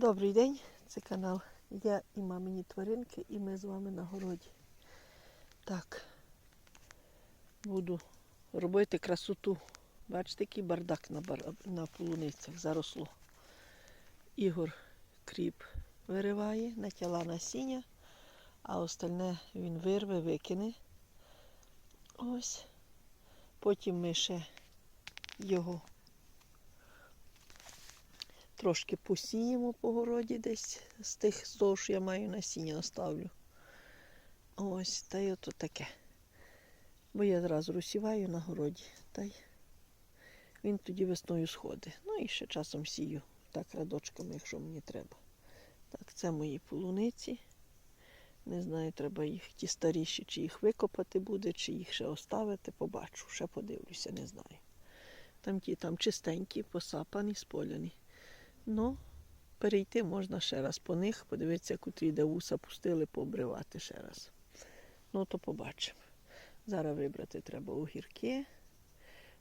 Добрий день, це канал Я і мамині тваринки, і ми з вами на городі. Так, буду робити красоту. Бачите, який бардак на, бар... на полуницях заросло. Ігор кріп вириває, натяла насіння, а остальне він вирве, викине. Ось. Потім ми ще його трошки посіємо по городі десь з тих, того, що я маю насіння оставлю. Ось, та й ото таке. Бо я зразу розсіваю на городі, та й він тоді весною сходить. Ну і ще часом сію так радочками, якщо мені треба. Так, це мої полуниці. Не знаю, треба їх ті старіші, чи їх викопати буде, чи їх ще оставити, побачу, ще подивлюся, не знаю. Там ті там чистенькі, посапані, споляні. Ну, перейти можна ще раз по них, подивитися, котрі де вуса пустили, пообривати ще раз. Ну, то побачимо. Зараз вибрати треба огірки.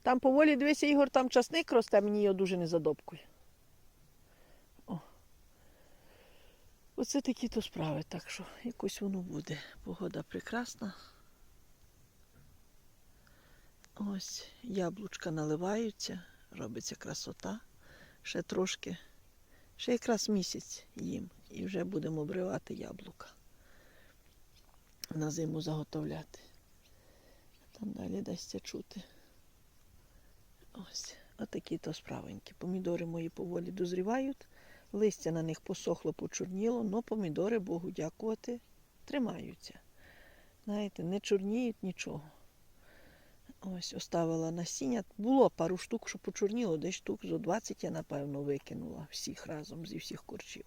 Там поволі дивися, Ігор, там часник росте, мені його дуже не задобкує. О. Оце такі то справи, так що якось воно буде. Погода прекрасна. Ось яблучка наливаються, робиться красота. Ще трошки, ще якраз місяць їм. І вже будемо обривати яблука. На зиму заготовляти. Там далі дасться чути. Ось, отакі то справенькі. Помідори мої поволі дозрівають. Листя на них посохло, почорніло, але помідори, Богу дякувати, тримаються. Знаєте, не чорніють нічого. Ось, оставила насіння. Було пару штук, що почорніло, десь штук зо 20 я, напевно, викинула всіх разом зі всіх корчів.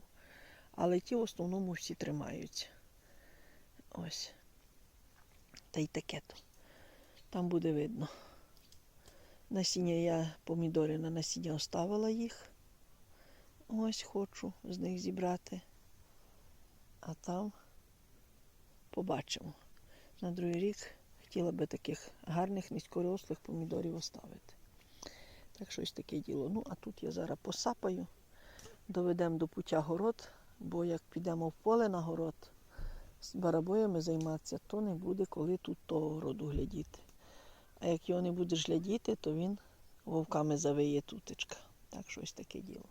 Але ті в основному всі тримаються. Ось. Та й таке то. Там буде видно. Насіння я помідори на насіння оставила їх. Ось хочу з них зібрати. А там побачимо. На другий рік хотіла би таких гарних низькорослих помідорів оставити. Так що ось таке діло. Ну, а тут я зараз посапаю, доведемо до пуття город, бо як підемо в поле на город з барабоями займатися, то не буде коли тут того городу глядіти. А як його не будеш глядіти, то він вовками завиє тутечка. Так що ось таке діло.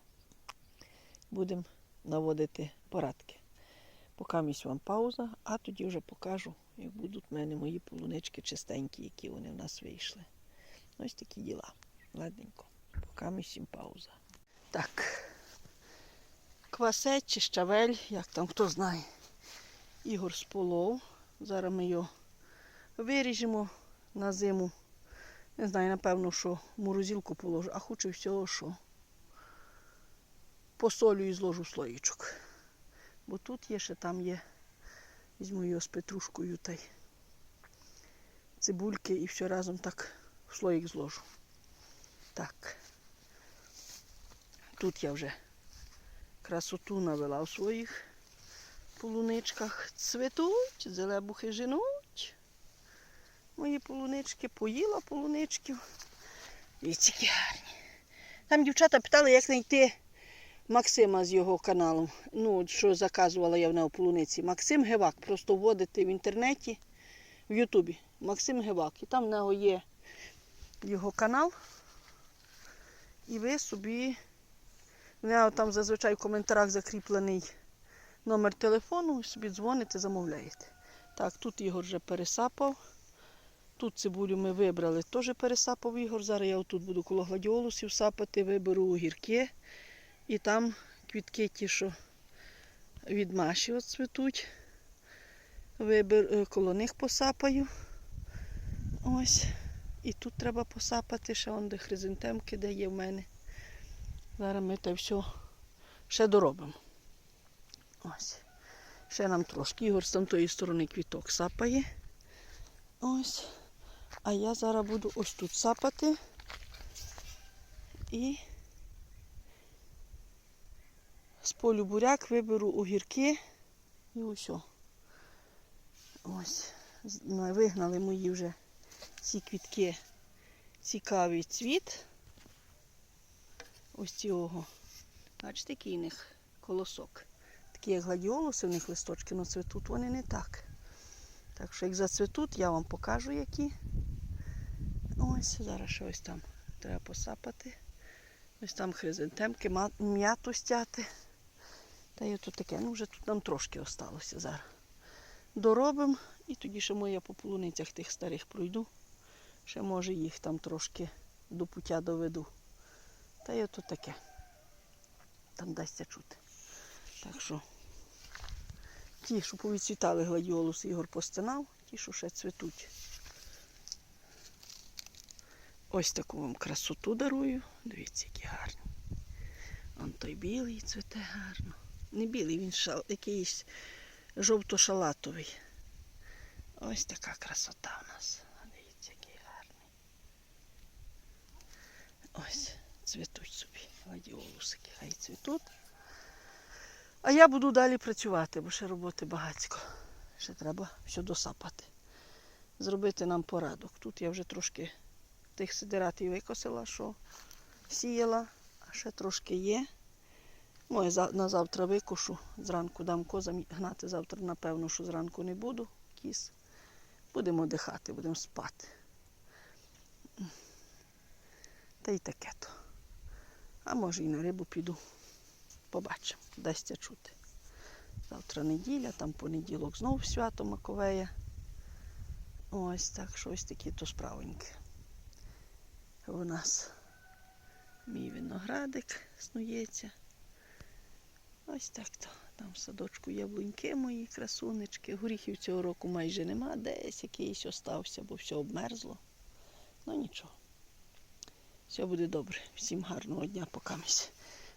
Будемо наводити порадки. Поки вам пауза, а тоді вже покажу, як будуть в мене мої полунички чистенькі, які вони в нас вийшли. Ось такі діла. Ладненько. Поки місім пауза. Так. Квасець чи щавель, як там хто знає. Ігор сполов. Зараз ми його виріжемо на зиму. Не знаю, напевно, що в морозилку положу, а хочу всього, що посолю і зложу в слоїчок. Бо тут є ще там є. Візьму його з петрушкою та й цибульки і все разом так в слоїк зложу. Так. Тут я вже красоту навела у своїх полуничках. Цвітуть, зелебухи женуть. Мої полунички поїла полуничків. Які гарні. Там дівчата питали, як знайти Максима з його каналу. Ну, що заказувала я в нього полуниці. Максим Гевак. Просто вводите в інтернеті, в Ютубі. Максим Гевак. І там в нього є його канал. І ви собі. В нього там зазвичай в коментарях закріплений номер телефону, собі дзвоните, замовляєте. Так, тут Ігор вже пересапав. Тут цибулю ми вибрали, теж пересапав Ігор. Зараз я отут буду коло гладіолусів сапати, виберу огірки. І там квітки ті, що від Маші от цвітуть. Вибер, е, коло них посапаю. Ось. І тут треба посапати, ще он де хризантемки, де є в мене. Зараз ми те все ще доробимо. Ось. Ще нам трошки. Ігор з тамтої сторони квіток сапає. Ось. А я зараз буду ось тут сапати. І з полю буряк виберу огірки і. Ось. Ну, Вигнали мої вже ці квітки цікавий цвіт. Ось цього. Бачите, який у них колосок. Такі як гладіолуси, в них листочки, але цвітуть вони не так. Так що як зацвітуть, я вам покажу які. Ось, зараз ще ось там треба посапати. Ось там хризантемки, м'яту стяти. Та й тут таке, ну вже тут нам трошки осталося зараз. Доробимо і тоді ще моя по полуницях тих старих пройду. Ще може їх там трошки до пуття доведу. Та й ото таке. Там дасться чути. Так що ті, що повідцвітали гладіолуси, Ігор постинав, ті, що ще цвітуть. Ось таку вам красоту дарую. Дивіться, які гарні. Он той білий цвіте гарно. Не білий, він шал, якийсь жовто-шалатовий. Ось така красота у нас. Дивіться, який гарний. Ось, цвітуть собі гладіолусики, хай цвітуть. А я буду далі працювати, бо ще роботи багатько. Ще треба все досапати. Зробити нам порадок. Тут я вже трошки тих сидератів викосила, що сіяла, а ще трошки є. Ну, я за- на завтра викошу, зранку дам козам гнати. Завтра, напевно, що зранку не буду кіз. Будемо дихати, будемо спати. Та й таке то. А може і на рибу піду. Побачимо, дасться чути. Завтра неділя, там понеділок знов свято Маковея. Ось так, що ось такі то справоньки. У нас мій виноградик снується. Ось так то. Там в садочку яблуньки мої, красунечки. Горіхів цього року майже нема, десь якийсь остався, бо все обмерзло. Ну нічого. Все буде добре. Всім гарного дня, покамість.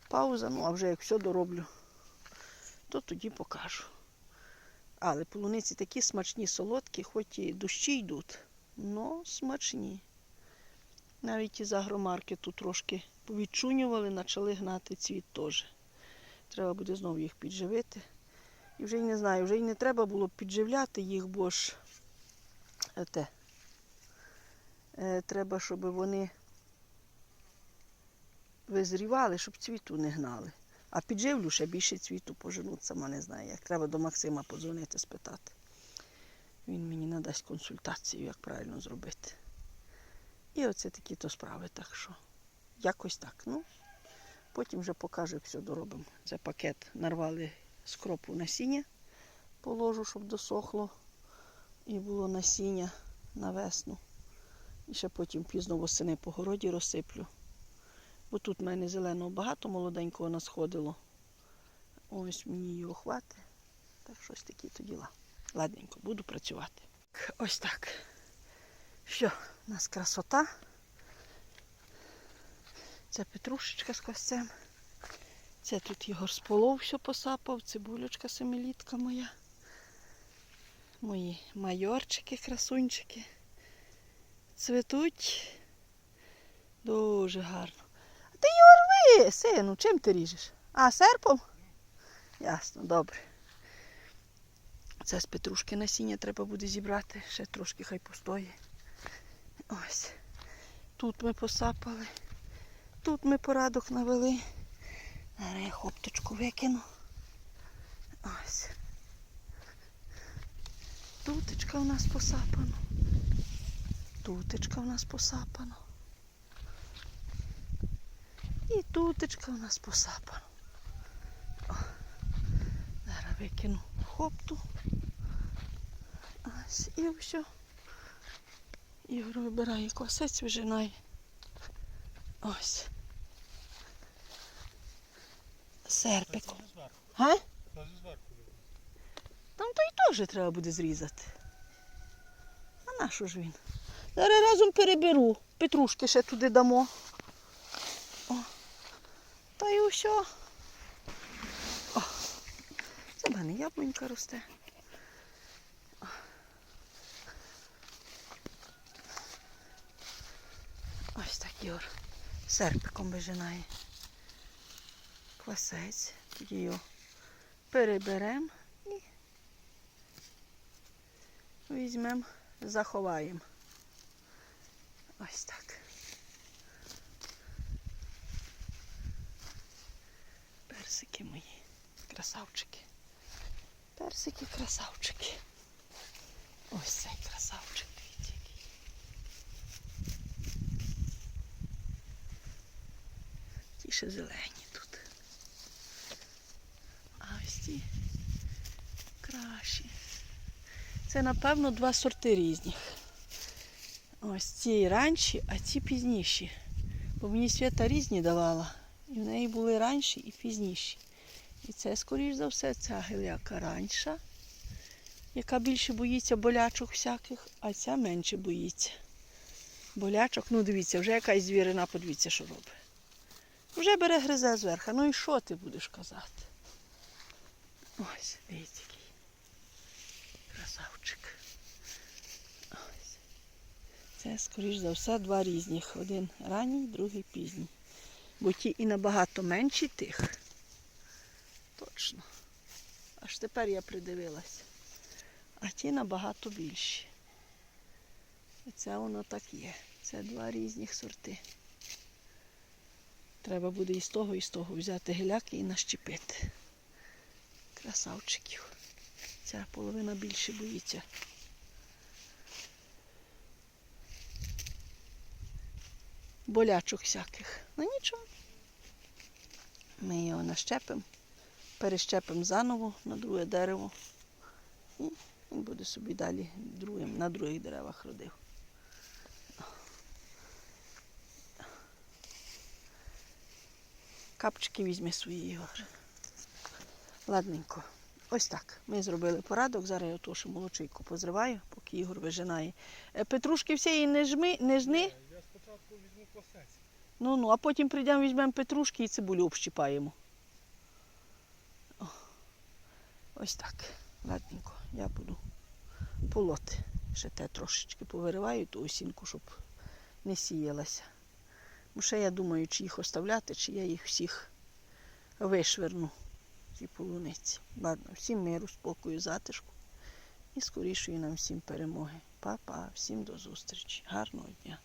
Пауза, ну а вже як все дороблю, то тоді покажу. Але полуниці такі смачні, солодкі, хоч і дощі йдуть, але смачні. Навіть із агромаркету трошки повідчунювали, почали гнати цвіт теж. Треба буде знову їх підживити. І вже й не знаю, вже й не треба було підживляти їх, бо ж е, те, е, треба, щоб вони визрівали, щоб цвіту не гнали. А підживлю ще більше цвіту поженуть, сама не знаю як. Треба до Максима подзвонити, спитати. Він мені надасть консультацію, як правильно зробити. І оце такі то справи. Так що якось так. Ну, потім вже покажу, як все доробимо. Це пакет нарвали з кропу насіння, положу, щоб досохло. І було насіння на весну. І ще потім пізно восени по городі розсиплю. Бо тут в мене зеленого багато молоденького насходило. Ось мені його хватить. Так щось такі то діла. Ладненько, буду працювати. Ось так. Що, у нас красота. Це петрушечка з квасцем. Це тут Ігор з полов все посапав, цибулечка семилітка моя. Мої майорчики, красунчики. Цветуть. Дуже гарно. А ти Ігор рви, сину, чим ти ріжеш? А, серпом? Ясно, добре. Це з петрушки насіння треба буде зібрати. Ще трошки хай постоїть. Ось. Тут ми посапали. Тут ми порадок навели. Зараз я хопточку викину. Ось. Тутечка у нас посапано. Тутечка у нас посапано. І тутечка у нас посапано. О, зараз викину хопту. Ось і все. Ігор вибирає косець, вижинає. Ось. Серпиком. Га? Там то і теж треба буде зрізати. А на що ж він? Зараз разом переберу. Петрушки ще туди дамо. О. Та й усе. О. Це в мене яблунька росте. О. Ось так Юр. Серпиком вижинає. Квасець. Тоді його переберемо і візьмемо, заховаємо. Ось так. Персики мої. красавчики. Персики красавчики. Ось цей красавчик. Ще зелені тут. А ось ті кращі. Це, напевно, два сорти різних. Ось ці ранші, а ці пізніші. Бо мені свята різні давала. І в неї були ранші і пізніші. І це, скоріш за все, ця гиляка ранша, яка більше боїться болячок всяких, а ця менше боїться. Болячок, ну дивіться, вже якась звірина, подивіться, що робить. Вже бере гризе зверху. Ну і що ти будеш казати? Ось, дивіться, який красавчик. Ось. Це, скоріш за все, два різних. Один ранній, другий пізній. Бо ті і набагато менші тих. Точно. Аж тепер я придивилась. А ті набагато більші. І це воно так є. Це два різних сорти. Треба буде і з того, і з того взяти геляки і нащепити. Красавчиків. Ця половина більше боїться. Болячок всяких. Ну нічого. Ми його нащепимо, перещепимо заново на друге дерево. І він буде собі далі другим, на других деревах родив. Капчики візьме свої Ігор. Ладненько. Ось так. Ми зробили порадок. Зараз я що молочийку позриваю, поки Ігор вижинає. Е, Петрушки всієї не жми, не жни. Спочатку візьму косець. Ну ну, а потім прийдемо, візьмемо петрушки і цибулю общипаємо. О, ось так. Ладненько, я буду полоти. Ще те трошечки повириваю ту осінку, щоб не сіялася. Бо ще я думаю, чи їх оставляти, чи я їх всіх вишверну, ці полуниці. Ладно, всім миру, спокою, затишку і скорішої нам всім перемоги. Па-па, всім до зустрічі. Гарного дня.